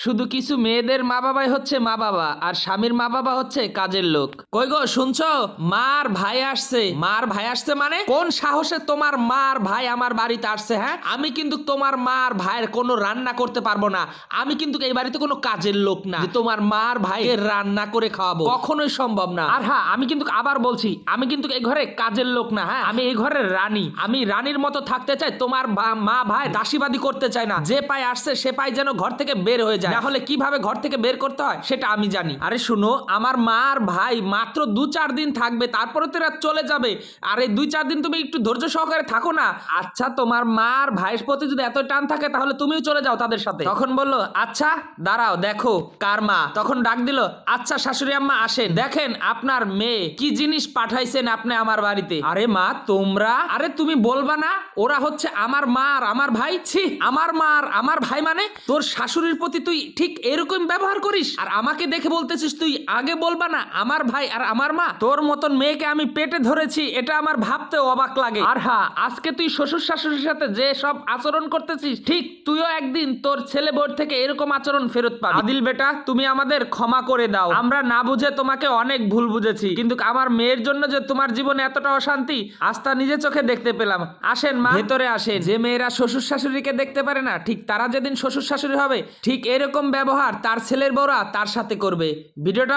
শুধু কিছু মেয়েদের মা বাবাই হচ্ছে মা বাবা আর স্বামীর মা বাবা হচ্ছে কাজের লোক। কই গো, শুনছো? মার ভাই আসছে। মার ভাই আসছে মানে? কোন সাহসে তোমার মার ভাই আমার বাড়িতে আসছে হ্যাঁ? আমি কিন্তু তোমার মার ভাইয়ের কোনো রান্না করতে পারব না। আমি কিন্তু এই বাড়িতে কোনো কাজের লোক না। তোমার মার ভাইকে রান্না করে খাওয়াবো কখনোই সম্ভব না। আর হ্যাঁ আমি কিন্তু আবার বলছি, আমি কিন্তু এই ঘরে কাজের লোক না হ্যাঁ? আমি এই ঘরের রানী। আমি রানীর মতো থাকতে চাই, তোমার মা ভাই দাসীবাদী করতে চাই না। যে পায় আসছে, সে পায় যেন ঘর থেকে বের হয়ে যায়। না হলে কীভাবে ঘর থেকে বের করতে হয়, সেটা আমি জানি। আরে শুনো, আমার মা আর ভাই মাত্র দু চার দিন থাকবে, তারপরে তো এরা চলে যাবে। আর এই দুই চার দিন তুমি একটু ধৈর্য সহকারে থাকো না। আচ্ছা তোমার মা আর ভাইয়ের প্রতি যদি এত টান থাকে, তাহলে তুমিও চলে যাও তাদের সাথে। তখন বলল আচ্ছা দাঁড়াও, দেখো, কার মা? তখন ডাক দিল আচ্ছা শাশুড়ি আম্মা, আসেন। দেখেন, আপনার মেয়ে কি জিনিস পাঠাইছেন আপনি আমার বাড়িতে? আরে মা, তোমরা? আরে, তুমি বলবা না, ওরা হচ্ছে আমার মা আর আমার ভাই? ছি, আমার মা আর আমার ভাই মানে? তোর শাশুড়ির প্রতি তুই ঠিক এরকম ব্যবহার করিস? আর আমাকে দেখে বলতেছিস তুই, আগে বলবা না, আমার ভাই আর আমার মা। তোর মতন মেয়েকে আমি পেটে ধরেছি, এটা আমার ভাবতে অবাক লাগে। আর হ্যাঁ আজকে তুই শ্বশুর শাশুড়ির সাথে যে সব আচরণ করতেছিস, ঠিক তুইও একদিন তোর ছেলে বোর থেকে এরকম আচরণ ফেরত পাবি। আদিল বেটা, তুমি আমাদের ক্ষমা করে দাও। আমরা না বুঝে তোমাকে অনেক ভুল বুঝেছি, কিন্তু আমার মেয়ের জন্য যে তোমার জীবনে এতটা অশান্তি, আজ তা নিজে চোখে দেখতে পেলাম। আসেন মা। ভেতরে আসেন। যে মেয়েরা শ্বশুর শাশুড়িকে দেখতে পারে না, ঠিক তারা যেদিন শ্বশুর শাশুড়ি হবে, ঠিক এরকম ব্যবহার তার ছেলের বউরা তার সাথে করবে। ভিডিওটা